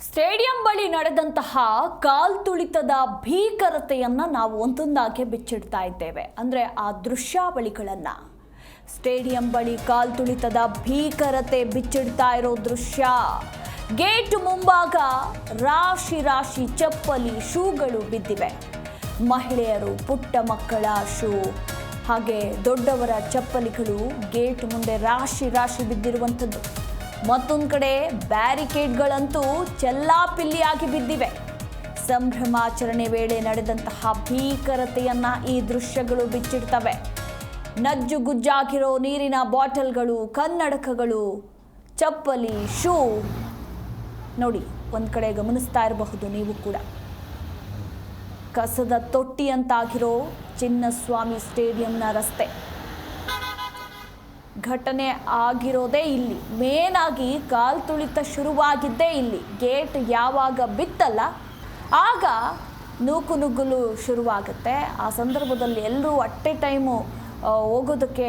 Stadium ಬಳಿ ನಡೆದಂತಹ ಕಾಲ್ತುಳಿತದ ಭೀಕರತೆಯನ್ನು ನಾವು ಒಂದೊಂದಾಗಿ ಬಿಚ್ಚಿಡ್ತಾ ಇದ್ದೇವೆ. ಅಂದ್ರೆ ಆ ದೃಶ್ಯಾವಳಿಗಳನ್ನು. ಸ್ಟೇಡಿಯಂ ಬಳಿ ಕಾಲ್ತುಳಿತದ ಭೀಕರತೆ ಬಿಚ್ಚಿಡ್ತಾ ಇರೋ ದೃಶ್ಯ. ಗೇಟ್ ಮುಂಭಾಗ ರಾಶಿ ರಾಶಿ ಚಪ್ಪಲಿ ಶೂಗಳು ಬಿದ್ದಿವೆ. ಮಹಿಳೆಯರು, ಪುಟ್ಟ ಮಕ್ಕಳ ಶೂ. ಹಾಗೆ ದೊಡ್ಡವರ ಚಪ್ಪಲಿಗಳು ಗೇಟ್ ಮುಂದೆ ರಾಶಿ ರಾಶಿ ಬಿದ್ದಿರುವಂಥದ್ದು. ಮತ್ತೊಂದು ಕಡೆ ಬ್ಯಾರಿಕೇಡ್ಗಳಂತೂ ಚೆಲ್ಲಾಪಿಲ್ಲಿಯಾಗಿ ಬಿದ್ದಿವೆ. ಸಂಭ್ರಮಾಚರಣೆ ವೇಳೆ ನಡೆದಂತಹ ಭೀಕರತೆಯನ್ನ ಈ ದೃಶ್ಯಗಳು ಬಿಚ್ಚಿಡ್ತವೆ. ನಜ್ಜುಗುಜ್ಜಾಗಿರೋ ನೀರಿನ ಬಾಟಲ್ಗಳು, ಕನ್ನಡಕಗಳು, ಚಪ್ಪಲಿ, ಶೂ. ನೋಡಿ, ಒಂದು ಕಡೆ ಗಮನಿಸ್ತಾ ಇರಬಹುದು ನೀವು ಕೂಡ. ಕಸದ ತೊಟ್ಟಿ ಅಂತಾಗಿರೋ ಚಿನ್ನಸ್ವಾಮಿ ಸ್ಟೇಡಿಯಂನ ರಸ್ತೆ. ಘಟನೆ ಆಗಿರೋದೇ ಇಲ್ಲಿ. ಮೇನ್ ಆಗಿ ಕಾಲ್ ತುಳಿತ ಶುರುವಾಗಿದ್ದೇ ಇಲ್ಲಿ. ಗೇಟ್ ಯಾವಾಗ ಬಿತ್ತಲ್ಲ, ಆಗ ನೂಕು ನುಗ್ಗಲು ಶುರುವಾಗುತ್ತೆ. ಆ ಸಂದರ್ಭದಲ್ಲಿ ಎಲ್ಲರೂ ಅಟ್ಟೆ ಟೈಮು ಹೋಗೋದಕ್ಕೆ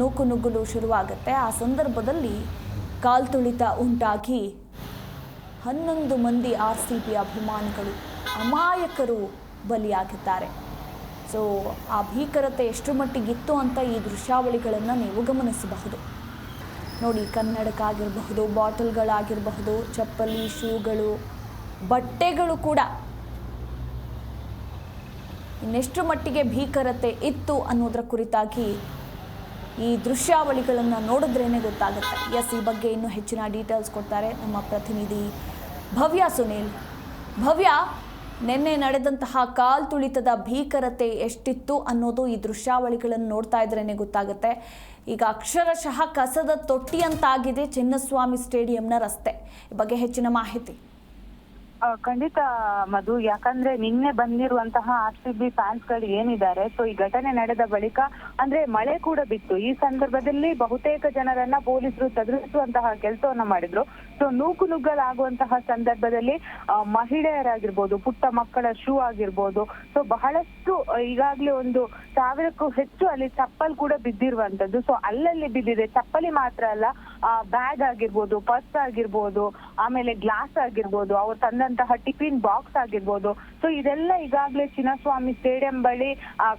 ನೂಕು ನುಗ್ಗಲು ಶುರುವಾಗುತ್ತೆ. ಆ ಸಂದರ್ಭದಲ್ಲಿ ಕಾಲ್ ತುಳಿತ ಉಂಟಾಗಿ ಹನ್ನೊಂದು ಮಂದಿ ಆರ್ ಸಿ ಬಿ ಅಭಿಮಾನಿಗಳು ಅಮಾಯಕರು ಬಲಿಯಾಗಿದ್ದಾರೆ. ಸೊ ಆ ಭೀಕರತೆ ಎಷ್ಟು ಮಟ್ಟಿಗಿತ್ತು ಅಂತ ಈ ದೃಶ್ಯಾವಳಿಗಳನ್ನು ನೀವು ಗಮನಿಸಬಹುದು. ನೋಡಿ, ಕನ್ನಡಕ ಆಗಿರಬಹುದು, ಬಾಟಲ್ಗಳಾಗಿರಬಹುದು, ಚಪ್ಪಲಿ, ಶೂಗಳು, ಬಟ್ಟೆಗಳು ಕೂಡ ಇನ್ನೆಷ್ಟು ಮಟ್ಟಿಗೆ ಭೀಕರತೆ ಇತ್ತು ಅನ್ನೋದರ ಕುರಿತಾಗಿ ಈ ದೃಶ್ಯಾವಳಿಗಳನ್ನು ನೋಡಿದ್ರೇ ಗೊತ್ತಾಗುತ್ತೆ. ಎಸ್ ಈ ಬಗ್ಗೆ ಇನ್ನೂ ಹೆಚ್ಚಿನ ಡೀಟೇಲ್ಸ್ ಕೊಡ್ತಾರೆ ನಮ್ಮ ಪ್ರತಿನಿಧಿ ಭವ್ಯ ಸುನೀಲ್. ಭವ್ಯ ನಿನ್ನೆ ನಡೆದಂತಹ ಕಾಲ್ ತುಳಿತದ ಭೀಕರತೆ ಎಷ್ಟಿತ್ತು ಅನ್ನೋದು ಈ ದೃಶ್ಯಾವಳಿಗಳನ್ನು ನೋಡ್ತಾ ಇದ್ರೇನೆ ಗೊತ್ತಾಗುತ್ತೆ. ಈಗ ಅಕ್ಷರಶಃ ಕಸದ ತೊಟ್ಟಿಯಂತಾಗಿದೆ ಚಿನ್ನಸ್ವಾಮಿ ಸ್ಟೇಡಿಯಂನ ರಸ್ತೆ. ಈ ಬಗ್ಗೆ ಹೆಚ್ಚಿನ ಮಾಹಿತಿ. ಖಂಡಿತ ಮಧು ಯಾಕಂದ್ರೆ ನಿನ್ನೆ ಬಂದಿರುವಂತಹ ಆರ್ ಸಿ ಬಿ ಫ್ಯಾನ್ಸ್ಗಳು ಏನಿದ್ದಾರೆ ಸೊ ಈ ಘಟನೆ ನಡೆದ ಬಳಿಕ ಅಂದ್ರೆ ಮಳೆ ಕೂಡ ಬಿತ್ತು. ಈ ಸಂದರ್ಭದಲ್ಲಿ ಬಹುತೇಕ ಜನರನ್ನ ಪೊಲೀಸರು ಚದುರಿಸುವಂತಹ ಕೆಲಸವನ್ನ ಮಾಡಿದ್ರು. ಸೊ ನೂಕು ನುಗ್ಗಲಾಗುವಂತಹ ಸಂದರ್ಭದಲ್ಲಿ ಆ, ಮಹಿಳೆಯರಾಗಿರ್ಬೋದು ಪುಟ್ಟ ಮಕ್ಕಳ ಶೂ ಆಗಿರ್ಬೋದು ಸೊ ಬಹಳಷ್ಟು ಈಗಾಗ್ಲೇ ಒಂದು ಸಾವಿರಕ್ಕೂ ಹೆಚ್ಚು ಅಲ್ಲಿ ಚಪ್ಪಲ್ ಕೂಡ ಬಿದ್ದಿರುವಂತದ್ದು. ಸೊ ಅಲ್ಲಲ್ಲಿ ಬಿದ್ದಿದೆ. ಚಪ್ಪಲಿ ಮಾತ್ರ ಅಲ್ಲ ಬ್ಯಾಗ್ ಆಗಿರ್ಬೋದು ಪರ್ಸ್ ಆಗಿರ್ಬೋದು, ಆಮೇಲೆ ಗ್ಲಾಸ್ ಆಗಿರ್ಬೋದು, ಅವ್ರು ತಂದಂತಹ ಟಿಫಿನ್ ಬಾಕ್ಸ್ ಆಗಿರ್ಬೋದು. ಸೊ ಇದೆಲ್ಲ ಈಗಾಗಲೇ ಚಿನ್ನಸ್ವಾಮಿ ಸ್ಟೇಡಿಯಂ ಬಳಿ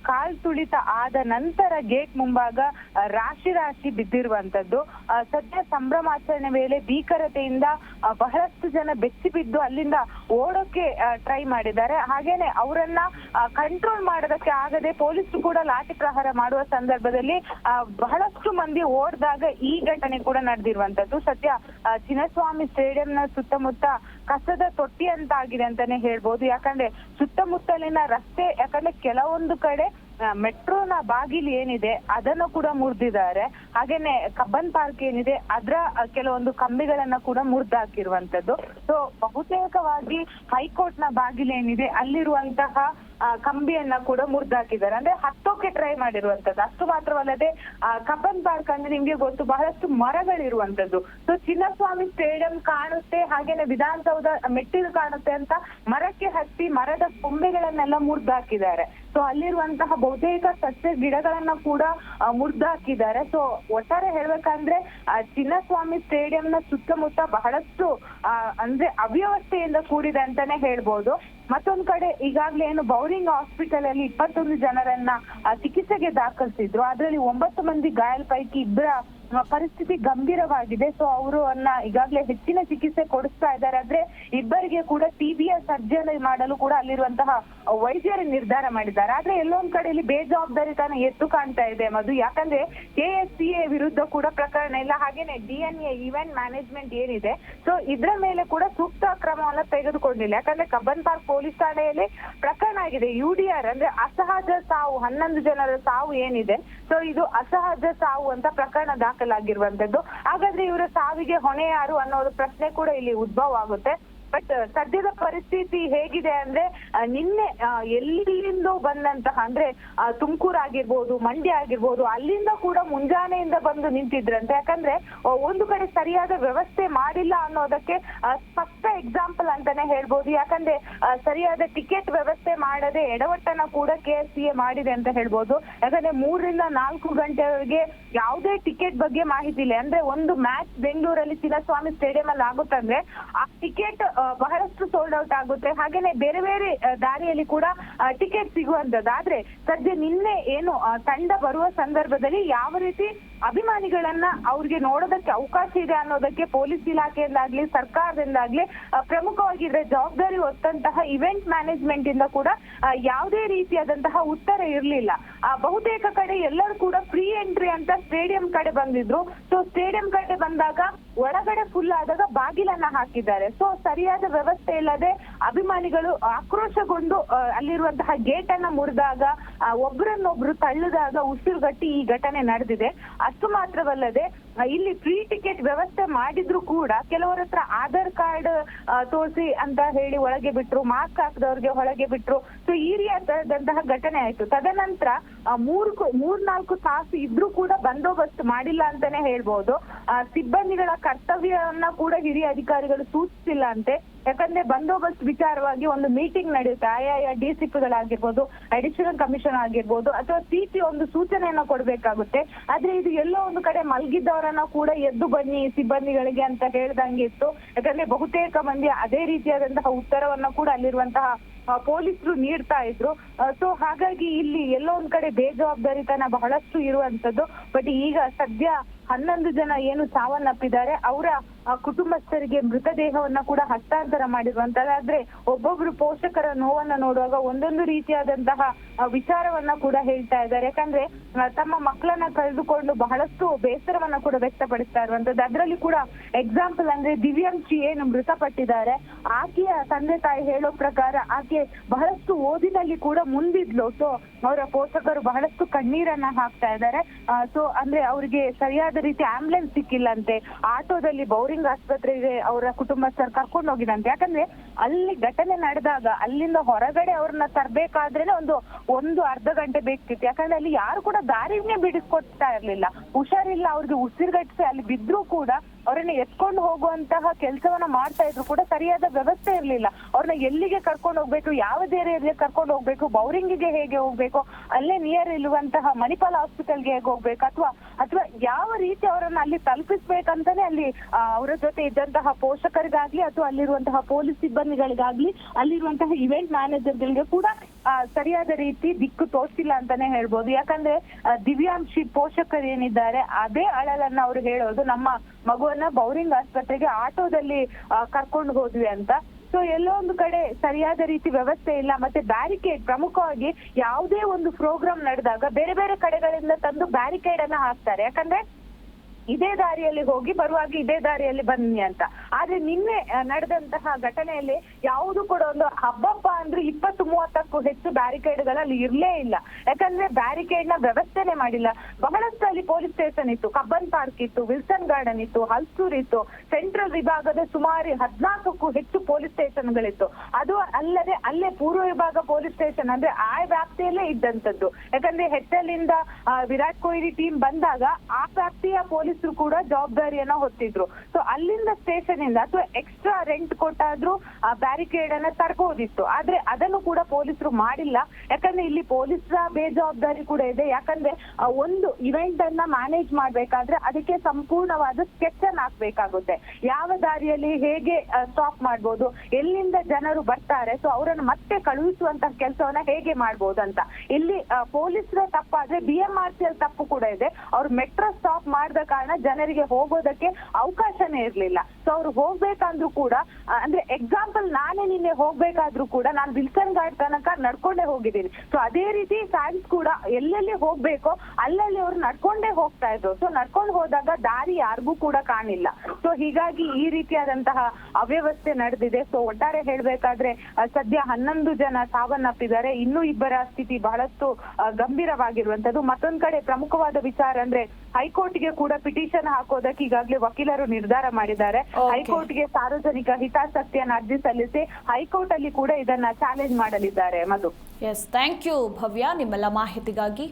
ಕಾಲ್ ತುಳಿತ ಆದ ನಂತರ ಗೇಟ್ ಮುಂಭಾಗ ರಾಶಿ ರಾಶಿ ಬಿದ್ದಿರುವಂತದ್ದು ಸದ್ಯ ಸಂಭ್ರಮಾಚರಣೆ ವೇಳೆ ಭೀಕರತೆಯಿಂದ ಬಹಳಷ್ಟು ಜನ ಬೆಚ್ಚಿ ಬಿದ್ದು ಅಲ್ಲಿಂದ ಓಡೋಕೆ ಟ್ರೈ ಮಾಡಿದ್ದಾರೆ. ಹಾಗೇನೆ ಅವರನ್ನ ಕಂಟ್ರೋಲ್ ಮಾಡೋದಕ್ಕೆ ಆಗದೆ ಪೊಲೀಸರು ಕೂಡ ಲಾಠಿ ಪ್ರಹಾರ ಮಾಡುವ ಸಂದರ್ಭದಲ್ಲಿ ಬಹಳಷ್ಟು ಮಂದಿ ಓಡ್ದಾಗ ಈ ಘಟನೆ ಕೂಡ ನಡೆದಿರುವಂತದ್ದು. ಸದ್ಯ ಚಿನ್ನಸ್ವಾಮಿ ಸ್ಟೇಡಿಯಂನ ಸುತ್ತಮುತ್ತ ಕಸದ ತೊಟ್ಟಿ ಅಂತ ಆಗಿದೆ ಅಂತಾನೆ ಹೇಳ್ಬೋದು. ಯಾಕಂದ್ರೆ ಸುತ್ತಮುತ್ತಲಿನ ರಸ್ತೆ, ಯಾಕಂದ್ರೆ ಕೆಲವೊಂದು ಕಡೆ ಮೆಟ್ರೋನ ಬಾಗಿಲು ಏನಿದೆ, ಅದನ್ನು ಕೂಡ ಮುರಿದಿದ್ದಾರೆ. ಹಾಗೇನೆ ಕಬ್ಬನ್ ಪಾರ್ಕ್ ಏನಿದೆ, ಅದರ ಕೆಲವೊಂದು ಕಂಬಿಗಳನ್ನ ಕೂಡ ಮುರಿದಾಕಿರುವಂತದ್ದು. ಸೊ ಬಹುತೇಕವಾಗಿ ಹೈಕೋರ್ಟ್ನ ಬಾಗಿಲು ಏನಿದೆ, ಅಲ್ಲಿರುವಂತಹ ಕಂಬಿಯನ್ನ ಕೂಡ ಮುರಿದಾಕಿದ್ದಾರೆ. ಅಂದ್ರೆ ಹತ್ತೋಕೆ ಟ್ರೈ ಮಾಡಿರುವಂತದ್ದು. ಅಷ್ಟು ಮಾತ್ರವಲ್ಲದೆ ಆ, ಕಬ್ಬನ್ ಪಾರ್ಕ್ ಅಂದ್ರೆ ನಿಮ್ಗೆ ಗೊತ್ತು ಬಹಳಷ್ಟು ಮರಗಳಿರುವಂತದ್ದು. ಸೊ ಚಿನ್ನಸ್ವಾಮಿ ಸ್ಟೇಡಿಯಂ ಕಾಣುತ್ತೆ ಹಾಗೇನೆ ವಿಧಾನಸೌಧ ಮೆಟ್ಟಿಲು ಕಾಣುತ್ತೆ ಅಂತ ಮರಕ್ಕೆ ಹತ್ತಿ ಮರದ ಕೊಂಬೆಗಳನ್ನೆಲ್ಲ ಮುರಿದಾಕಿದ್ದಾರೆ. ಸೊ ಅಲ್ಲಿರುವಂತಹ ಬಹುತೇಕ ಸಸ್ಯ ಗಿಡಗಳನ್ನ ಕೂಡ ಮುರಿದಾಕಿದ್ದಾರೆ ಸೊ ಒಟ್ಟಾರೆ ಹೇಳ್ಬೇಕಂದ್ರೆ ಆ, ಸ್ಟೇಡಿಯಂ ಸ್ಟೇಡಿಯಂನ ಸುತ್ತಮುತ್ತ ಬಹಳಷ್ಟು ಅಂದ್ರೆ ಅವ್ಯವಸ್ಥೆಯಿಂದ ಕೂಡಿದೆ ಅಂತಾನೆ ಹೇಳ್ಬೋದು. ಮತ್ತೊಂದ್ ಕಡೆ ಈಗಾಗಲೇ ಏನು ಬೌರಿಂಗ್ ಹಾಸ್ಪಿಟಲ್ ಅಲ್ಲಿ ಇಪ್ಪತ್ತೊಂದು ಜನರನ್ನ ಚಿಕಿತ್ಸೆಗೆ ದಾಖಲಿಸಿದ್ರು. ಅದರಲ್ಲಿ ಒಂಬತ್ತು ಮಂದಿ ಗಾಯಲ್ ಪೈಕಿ ಇಬ್ಬರ ಪರಿಸ್ಥಿತಿ ಗಂಭೀರವಾಗಿದೆ. ಸೊ ಅವರು ಅನ್ನ ಈಗಾಗಲೇ ಹೆಚ್ಚಿನ ಚಿಕಿತ್ಸೆ ಕೊಡಿಸ್ತಾ ಇದ್ದಾರೆ. ಆದ್ರೆ ಇಬ್ಬರಿಗೆ ಕೂಡ ಟಿಬಿಯ ಸರ್ಜರಿ ಮಾಡಲು ಕೂಡ ಅಲ್ಲಿರುವಂತಹ ವೈದ್ಯರು ನಿರ್ಧಾರ ಮಾಡಿದ್ದಾರೆ. ಆದ್ರೆ ಎಲ್ಲೊಂದ್ ಕಡೆಯಲ್ಲಿ ಬೇಜವಾಬ್ದಾರಿತನ ಎದ್ದು ಕಾಣ್ತಾ ಇದೆ ಮಧು. ಯಾಕಂದ್ರೆ ಎ ವಿರುದ್ಧ ಕೂಡ ಪ್ರಕರಣ ಇಲ್ಲ. ಹಾಗೇನೆ ಎ ಇವೆಂಟ್ ಮ್ಯಾನೇಜ್ಮೆಂಟ್ ಏನಿದೆ. ಸೊ ಇದ್ರ ಮೇಲೆ ಕೂಡ ಸೂಕ್ತ ಕ್ರಮವನ್ನ ತೆಗೆದುಕೊಂಡಿಲ್ಲ. ಯಾಕಂದ್ರೆ ಕಬ್ಬನ್ ಪಾರ್ಕ್ ಪೊಲೀಸ್ ಠಾಣೆಯಲ್ಲಿ ಪ್ರಕರಣ ಆಗಿದೆ. ಯು ಡಿ ಆರ್ ಅಂದ್ರೆ ಅಸಹಜ ಸಾವು, ಹನ್ನೊಂದು ಜನರ ಸಾವು ಏನಿದೆ. ಸೊ ಇದು ಅಸಹಜ ಸಾವು ಅಂತ ಪ್ರಕರಣ ದಾಖಲಾಗಿರುವಂತದ್ದು ಹಾಗಾದ್ರೆ ಇವರ ಸಾವಿಗೆ ಹೊಣೆ ಯಾರು ಅನ್ನೋದು ಪ್ರಶ್ನೆ ಕೂಡ ಇಲ್ಲಿ ಉದ್ಭವ ಆಗುತ್ತೆ. ಬಟ್ ಸದ್ಯದ ಪರಿಸ್ಥಿತಿ ಹೇಗಿದೆ ಅಂದ್ರೆ ನಿನ್ನೆ ಎಲ್ಲಿಂದ ಬಂದಂತಹ, ಅಂದ್ರೆ ತುಮಕೂರು ಆಗಿರ್ಬೋದು, ಮಂಡ್ಯ ಆಗಿರ್ಬೋದು, ಅಲ್ಲಿಂದ ಕೂಡ ಮುಂಜಾನೆಯಿಂದ ಬಂದು ನಿಂತಿದ್ರಂತೆ. ಯಾಕಂದ್ರೆ ಒಂದು ಕಡೆ ಸರಿಯಾದ ವ್ಯವಸ್ಥೆ ಮಾಡಿಲ್ಲ ಅನ್ನೋದಕ್ಕೆ ಸ್ಪಷ್ಟ ಎಕ್ಸಾಂಪಲ್ ಅಂತಾನೆ ಹೇಳ್ಬೋದು. ಯಾಕಂದ್ರೆ ಸರಿಯಾದ ಟಿಕೆಟ್ ವ್ಯವಸ್ಥೆ ಮಾಡದೆ ಎಡವಟ್ಟನ್ನ ಕೂಡ ಕೆ ಎಸ್ ಸಿ ಎ ಮಾಡಿದೆ ಅಂತ ಹೇಳ್ಬೋದು. ಯಾಕಂದ್ರೆ, ಮೂರರಿಂದ ನಾಲ್ಕು ಗಂಟೆವರೆಗೆ ಯಾವುದೇ ಟಿಕೆಟ್ ಬಗ್ಗೆ ಮಾಹಿತಿ ಇಲ್ಲ. ಅಂದ್ರೆ, ಒಂದು ಮ್ಯಾಚ್ ಬೆಂಗಳೂರಲ್ಲಿ ಚಿನ್ನಸ್ವಾಮಿ ಸ್ಟೇಡಿಯಂ ಅಲ್ಲಿ ಆಗುತ್ತಂದ್ರೆ, ಆ ಟಿಕೆಟ್ ಬಹಳಷ್ಟು ಸೋಲ್ಡ್ ಔಟ್ ಆಗುತ್ತೆ. ಹಾಗೇನೆ ಬೇರೆ ಬೇರೆ ದಾರಿಯಲ್ಲಿ ಕೂಡ ಟಿಕೆಟ್ ಸಿಗುವಂತದ್ದು ಆದ್ರೆ ಸದ್ಯ ನಿನ್ನೆ ಏನು ತಂಡ ಬರುವ ಸಂದರ್ಭದಲ್ಲಿ ಯಾವ ರೀತಿ ಅಭಿಮಾನಿಗಳನ್ನ ಅವ್ರಿಗೆ ನೋಡೋದಕ್ಕೆ ಅವಕಾಶ ಇದೆ ಅನ್ನೋದಕ್ಕೆ ಪೊಲೀಸ್ ಇಲಾಖೆಯಿಂದಾಗ್ಲಿ, ಸರ್ಕಾರದಿಂದಾಗ್ಲಿ ಪ್ರಮುಖವಾಗಿ ಇದ್ರೆ ಜವಾಬ್ದಾರಿ ಹೊತ್ತಂತಹ ಇವೆಂಟ್ ಮ್ಯಾನೇಜ್ಮೆಂಟ್ ಇಂದ ಕೂಡ ಯಾವುದೇ ರೀತಿಯಾದಂತಹ ಉತ್ತರ ಇರ್ಲಿಲ್ಲ. ಬಹುತೇಕ ಕಡೆ ಎಲ್ಲರೂ ಕೂಡ ಫ್ರೀ ಎಂಟ್ರಿ ಅಂತ ಸ್ಟೇಡಿಯಂ ಕಡೆ ಬಂದಿದ್ರು. ಸೊ ಸ್ಟೇಡಿಯಂ ಕಡೆ ಬಂದಾಗ ಒಳಗಡೆ ಫುಲ್ ಆದಾಗ ಬಾಗಿಲನ್ನ ಹಾಕಿದ್ದಾರೆ. ಸೊ ಸರಿಯಾದ ವ್ಯವಸ್ಥೆ ಇಲ್ಲದೆ ಅಭಿಮಾನಿಗಳು ಆಕ್ರೋಶಗೊಂಡು ಅಲ್ಲಿರುವಂತಹ ಗೇಟ್ ಅನ್ನ ಮುರಿದಾಗ ಒಬ್ಬರನ್ನೊಬ್ರು ತಳ್ಳಿದಾಗ ಉಸಿರುಗಟ್ಟಿ ಈ ಘಟನೆ ನಡೆದಿದೆ. ಅಷ್ಟು ಮಾತ್ರವಲ್ಲದೆ ಇಲ್ಲಿ ಫ್ರೀ ಟಿಕೆಟ್ ವ್ಯವಸ್ಥೆ ಮಾಡಿದ್ರು ಕೂಡ ಕೆಲವರ ಹತ್ರ ಆಧಾರ್ ಕಾರ್ಡ್ ತೋರಿಸಿ ಅಂತ ಹೇಳಿ ಒಳಗೆ ಬಿಟ್ರು ಮಾಸ್ಕ್ ಹಾಕದವ್ರಿಗೆ ಒಳಗೆ ಬಿಟ್ರು. ಸೊ ಈ ರೀತಿಯಾದಂತಹ ಘಟನೆ ಆಯ್ತು. ತದನಂತರ ಮೂರ್ ಮೂರ್ನಾಲ್ಕು ತಾಸು ಇದ್ರೂ ಕೂಡ ಬಂದೋಬಸ್ತ್ ಮಾಡಿಲ್ಲ ಅಂತಾನೆ ಹೇಳ್ಬಹುದು ಆ, ಸಿಬ್ಬಂದಿಗಳ ಕರ್ತವ್ಯವನ್ನ ಕೂಡ ಹಿರಿಯ ಅಧಿಕಾರಿಗಳು ಸೂಚಿಸಿಲ್ಲ ಅಂತೆ. ಯಾಕಂದ್ರೆ ಬಂದೋಬಸ್ತ್ ವಿಚಾರವಾಗಿ ಒಂದು ಮೀಟಿಂಗ್ ನಡೆಯುತ್ತೆ. ಆಯಾಯ ಡಿಸಿಪಿಗಳಾಗಿರ್ಬೋದು ಅಡಿಷನಲ್ ಕಮಿಷನ್ ಆಗಿರ್ಬೋದು ಅಥವಾ ಸಿಪಿ ಒಂದು ಸೂಚನೆಯನ್ನ ಕೊಡ್ಬೇಕಾಗುತ್ತೆ. ಆದ್ರೆ ಇದು ಎಲ್ಲೋ ಒಂದು ಕಡೆ ಮಲಗಿದ್ದವರನ್ನ ಕೂಡ ಎದ್ದು ಬನ್ನಿ, ಸಿಬ್ಬಂದಿಗಳಿಗೆ ಅಂತ ಹೇಳ್ದಂಗೆ ಇತ್ತು. ಯಾಕಂದ್ರೆ ಬಹುತೇಕ ಮಂದಿ ಅದೇ ರೀತಿಯಾದಂತಹ ಉತ್ತರವನ್ನ ಕೂಡ ಅಲ್ಲಿರುವಂತಹ ಪೊಲೀಸರು ನೀಡ್ತಾ ಇದ್ರು. ಸೊ ಹಾಗಾಗಿ ಇಲ್ಲಿ ಎಲ್ಲೋ ಒಂದ್ ಕಡೆ ಬೇಜವಾಬ್ದಾರಿತನ ಬಹಳಷ್ಟು ಇರುವಂತದ್ದು ಬಟ್ ಈಗ ಸದ್ಯ ಹನ್ನೊಂದು ಜನ ಏನು ಸಾವನ್ನಪ್ಪಿದ್ದಾರೆ, ಅವರ ಕುಟುಂಬಸ್ಥರಿಗೆ ಮೃತದೇಹವನ್ನ ಕೂಡ ಹಸ್ತಾಂತರ ಮಾಡಿರುವಂತದ್ದಾದ್ರೆ ಒಬ್ಬೊಬ್ರು ಪೋಷಕರ ನೋವನ್ನ ನೋಡುವಾಗ ಒಂದೊಂದು ರೀತಿಯಾದಂತಹ ವಿಚಾರವನ್ನ ಕೂಡ ಹೇಳ್ತಾ ಇದ್ದಾರೆ. ಯಾಕಂದ್ರೆ ತಮ್ಮ ಮಕ್ಕಳನ್ನ ಕಳೆದುಕೊಂಡು ಬಹಳಷ್ಟು ಬೇಸರವನ್ನ ಕೂಡ ವ್ಯಕ್ತಪಡಿಸ್ತಾ ಇರುವಂತದ್ದು ಅದರಲ್ಲಿ ಕೂಡ ಎಕ್ಸಾಂಪಲ್ ಅಂದ್ರೆ ದಿವ್ಯಾಂಶಿ ಏನು ಮೃತಪಟ್ಟಿದ್ದಾರೆ. ಆಕೆಯ ತಂದೆ ತಾಯಿ ಹೇಳೋ ಪ್ರಕಾರ ಆಕೆ ಬಹಳಷ್ಟು ಓದಿನಲ್ಲಿ ಕೂಡ ಮುಂದಿದ್ಲು. ಸೊ ಅವರ ಪೋಷಕರು ಬಹಳಷ್ಟು ಕಣ್ಣೀರನ್ನ ಹಾಕ್ತಾ ಇದ್ದಾರೆ. ಸೊ ಅಂದ್ರೆ ಅವರಿಗೆ ಸರಿಯಾದ ರೀತಿ ಆಂಬುಲೆನ್ಸ್ ಸಿಕ್ಕಿಲ್ಲಂತೆ. ಆಟೋದಲ್ಲಿ ಬೌರಿಂಗ್ ಆಸ್ಪತ್ರೆಗೆ ಅವರ ಕುಟುಂಬಸ್ಥರು ಕರ್ಕೊಂಡು ಹೋಗಿದಂತೆ ಯಾಕಂದ್ರೆ ಅಲ್ಲಿ ಘಟನೆ ನಡೆದಾಗ ಅಲ್ಲಿಂದ ಹೊರಗಡೆ ಅವ್ರನ್ನ ತರಬೇಕಾದ್ರೇನೆ ಒಂದು ಒಂದು ಅರ್ಧ ಗಂಟೆ ಬೇಕಿತ್ತು. ಯಾಕಂದ್ರೆ ಅಲ್ಲಿ ಯಾರು ಕೂಡ ದಾರಿನೇ ಬಿಡಿಸ್ಕೊಡ್ತಾ ಇರ್ಲಿಲ್ಲ. ಹುಷಾರಿಲ್ಲ, ಅವ್ರಿಗೆ ಉಸಿರುಗಟ್ಟಿಸಿ ಅಲ್ಲಿ ಬಿದ್ರೂ ಕೂಡ ಅವ್ರನ್ನ ಎತ್ಕೊಂಡು ಹೋಗುವಂತಹ ಕೆಲಸವನ್ನ ಮಾಡ್ತಾ ಇದ್ರು ಕೂಡ ಸರಿಯಾದ ವ್ಯವಸ್ಥೆ ಇರ್ಲಿಲ್ಲ. ಅವ್ರನ್ನ ಎಲ್ಲಿಗೆ ಕರ್ಕೊಂಡು ಹೋಗ್ಬೇಕು ಯಾವ ಏರಿಯಾಗೆ ಕರ್ಕೊಂಡು ಹೋಗ್ಬೇಕು, ಬೌರಿಂಗಿಗೆ ಹೇಗೆ ಹೋಗ್ಬೇಕು, ಅಲ್ಲೇ ನಿಯರ್ ಇರುವಂತಹ ಮಣಿಪಾಲ್ ಹಾಸ್ಪಿಟಲ್ಗೆ ಹೇಗೆ ಹೋಗ್ಬೇಕು, ಅಥವಾ ಅಥವಾ ಯಾವ ರೀತಿ ಅವರನ್ನ ಅಲ್ಲಿ ತಲುಪಿಸ್ಬೇಕಂತಾನೆ ಅಲ್ಲಿ ಅವರ ಜೊತೆ ಇದ್ದಂತಹ ಪೋಷಕರಿಗಾಗ್ಲಿ ಅಥವಾ ಅಲ್ಲಿರುವಂತಹ ಪೊಲೀಸ್ ಸಿಬ್ಬಂದಿಗಳಿಗಾಗ್ಲಿ ಅಲ್ಲಿರುವಂತಹ ಇವೆಂಟ್ ಮ್ಯಾನೇಜರ್ಗಳಿಗೆ ಕೂಡ ಸರಿಯಾದ ರೀತಿ ದಿಕ್ಕು ತೋರಿಸಿಲ್ಲ ಅಂತಾನೆ ಹೇಳ್ಬೋದು. ಯಾಕಂದ್ರೆ ದಿವ್ಯಾಂಶಿ ಪೋಷಕರು ಏನಿದ್ದಾರೆ, ಅದೇ ಅಳಲನ್ನ ಅವ್ರು ಹೇಳೋದು. ನಮ್ಮ ಮಗುವನ್ನ ಬೌರಿಂಗ್ ಆಸ್ಪತ್ರೆಗೆ ಆಟೋದಲ್ಲಿ ಕರ್ಕೊಂಡು ಹೋದ್ವಿ ಅಂತ. ಸೊ ಎಲ್ಲೋ ಒಂದು ಕಡೆ ಸರಿಯಾದ ರೀತಿ ವ್ಯವಸ್ಥೆ ಇಲ್ಲ. ಮತ್ತೆ ಬ್ಯಾರಿಕೇಡ್, ಪ್ರಮುಖವಾಗಿ ಯಾವುದೇ ಒಂದು ಪ್ರೋಗ್ರಾಮ್ ನಡೆದಾಗ ಬೇರೆ ಬೇರೆ ಕಡೆಗಳಿಂದ ತಂದು ಬ್ಯಾರಿಕೇಡ್ ಅನ್ನ ಹಾಕ್ತಾರೆ. ಯಾಕಂದ್ರೆ ಇದೇ ದಾರಿಯಲ್ಲಿ ಹೋಗಿ ಬರುವಾಗ ಇದೇ ದಾರಿಯಲ್ಲಿ ಬನ್ನಿ ಅಂತ. ಆದ್ರೆ ನಿನ್ನೆ ನಡೆದಂತಹ ಘಟನೆಯಲ್ಲಿ ಯಾವುದು ಕೂಡ ಒಂದು ಹಬ್ಬಪ್ಪ ಅಂದ್ರೆ ಇಪ್ಪತ್ತು ಮೂವತ್ತಕ್ಕೂ ಹೆಚ್ಚು ಬ್ಯಾರಿಕೇಡ್ಗಳಲ್ಲಿ ಇರ್ಲೇ ಇಲ್ಲ. ಯಾಕಂದ್ರೆ ಬ್ಯಾರಿಕೇಡ್ನ ವ್ಯವಸ್ಥೆನೆ ಮಾಡಿಲ್ಲ. ಬಹಳಷ್ಟು ಅಲ್ಲಿ ಪೊಲೀಸ್ ಸ್ಟೇಷನ್ ಇತ್ತು. ಕಬ್ಬನ್ ಪಾರ್ಕ್ ಇತ್ತು ವಿಲ್ಸನ್ ಗಾರ್ಡನ್ ಇತ್ತು ಹಲ್ಸೂರ್ ಇತ್ತು ಸೆಂಟ್ರಲ್ ವಿಭಾಗದ ಸುಮಾರು ಹದಿನಾಲ್ಕಕ್ಕೂ ಹೆಚ್ಚು ಪೊಲೀಸ್ ಸ್ಟೇಷನ್ಗಳಿತ್ತು. ಅದು ಅಲ್ಲದೆ ಅಲ್ಲೇ ಪೂರ್ವ ವಿಭಾಗ ಪೊಲೀಸ್ ಸ್ಟೇಷನ್ ಅಂದ್ರೆ ಆ ವ್ಯಾಪ್ತಿಯಲ್ಲೇ ಇದ್ದಂತದ್ದು ಯಾಕಂದ್ರೆ ಆ, ವಿರಾಟ್ ಕೊಹ್ಲಿ ಟೀಮ್ ಬಂದಾಗ ಆ ವ್ಯಾಪ್ತಿಯ ಪೊಲೀಸರು ಕೂಡ ಜವಾಬ್ದಾರಿಯನ್ನ ಹೊತ್ತಿದ್ರು. ಸೊ ಅಲ್ಲಿಂದ ಸ್ಟೇಷನ್ ಇಂದ ಅಥವಾ ಎಕ್ಸ್ಟ್ರಾ ರೆಂಟ್ ಕೊಟ್ಟಾದ್ರೂ, ಆ ಬ್ಯಾರಿಕೇಡ್ ಅನ್ನ ತರ್ಕೋದಿತ್ತು ಆದ್ರೆ ಅದನ್ನು ಕೂಡ ಪೊಲೀಸರು ಮಾಡಿಲ್ಲ. ಯಾಕಂದ್ರೆ ಇಲ್ಲಿ ಪೊಲೀಸರ ಬೇಜವಾಬ್ದಾರಿ ಕೂಡ ಇದೆ. ಯಾಕಂದ್ರೆ ಒಂದು ಇವೆಂಟ್ ಅನ್ನ ಮ್ಯಾನೇಜ್ ಮಾಡ್ಬೇಕಾದ್ರೆ ಅದಕ್ಕೆ ಸಂಪೂರ್ಣವಾದ ಸ್ಕೆಚ್ ಅನ್ನ ಹಾಕ್ಬೇಕಾಗುತ್ತೆ. ಯಾವ ದಾರಿಯಲ್ಲಿ ಹೇಗೆ ಸ್ಟಾಪ್ ಮಾಡ್ಬೋದು, ಎಲ್ಲಿಂದ ಜನರು ಬರ್ತಾರೆ ಸೊ ಅವರನ್ನು ಮತ್ತೆ ಕಳುಹಿಸುವಂತ ಕೆಲಸವನ್ನ ಹೇಗೆ ಮಾಡ್ಬೋದು ಅಂತ ಇಲ್ಲಿ ಪೊಲೀಸರ ತಪ್ಪಾದ್ರೆ ಬಿ ಎಂ ಸಿ ತಪ್ಪು ಕೂಡ ಇದೆ. ಅವ್ರು ಮೆಟ್ರೋ ಸ್ಟಾಪ್ ಮಾಡಿದ ಕಾರಣ ಜನರಿಗೆ ಹೋಗೋದಕ್ಕೆ ಅವಕಾಶನೇ ಇರ್ಲಿಲ್ಲ. ಸೊ ಅವ್ರು ಹೋಗ್ಬೇಕಂದ್ರೂ ಕೂಡ ಅಂದ್ರೆ ಎಕ್ಸಾಂಪಲ್ ನಾನೇ ನಿನ್ನೆ ಹೋಗ್ಬೇಕಾದ್ರೂ ಕೂಡ ನಾನು ವಿಲ್ಸನ್ ಘಾಟ್ ತನಕ ನಡ್ಕೊಂಡೇ ಹೋಗಿದ್ದೀನಿ. ಸೊ ಅದೇ ರೀತಿ ಫ್ಯಾನ್ಸ್ ಕೂಡ ಎಲ್ಲೆಲ್ಲಿ ಹೋಗ್ಬೇಕೋ ಅಲ್ಲಲ್ಲಿ ಅವ್ರು ನಡ್ಕೊಂಡೇ ಹೋಗ್ತಾ ಇದ್ರು. ಸೊ ನಡ್ಕೊಂಡು ಹೋದಾಗ ದಾರಿ ಯಾರಿಗೂ ಕೂಡ ಕಾಣಿಲ್ಲ. ಸೊ ಹೀಗಾಗಿ ಈ ರೀತಿಯಾದಂತಹ ಅವ್ಯವಸ್ಥೆ ನಡೆದಿದೆ. ಸೊ ಒಟ್ಟಾರೆ ಹೇಳ್ಬೇಕಾದ್ರೆ ಸದ್ಯ ಹನ್ನೊಂದು ಜನ ಸಾವನ್ನಪ್ಪಿದ್ದಾರೆ. ಇನ್ನೂ ಇಬ್ಬರ ಸ್ಥಿತಿ ಬಹಳಷ್ಟು ಗಂಭೀರವಾಗಿರುವಂತದ್ದು ಮತ್ತೊಂದ್ ಕಡೆ ಪ್ರಮುಖವಾದ ವಿಚಾರ ಅಂದ್ರೆ ಹೈಕೋರ್ಟ್ಗೆ ಕೂಡ ಪಿಟಿಷನ್ ಹಾಕೋದಕ್ಕೆ ಈಗಾಗಲೇ ವಕೀಲರು ನಿರ್ಧಾರ ಮಾಡಿದ್ದಾರೆ. ಹೈಕೋರ್ಟ್ ಹೈಕೋರ್ಟ್ಗೆ ಸಾರ್ವಜನಿಕ ಹಿತಾಸಕ್ತಿಯನ್ನು ಅರ್ಜಿ ಸಲ್ಲಿಸಿ ಹೈಕೋರ್ಟ್ ಅಲ್ಲಿ ಕೂಡ ಇದನ್ನ ಚಾಲೆಂಜ್ ಮಾಡಲಿದ್ದಾರೆ. Madhu. Yes thank you Bhavya. ನಿಮ್ಮೆಲ್ಲ ಮಾಹಿತಿಗಾಗಿ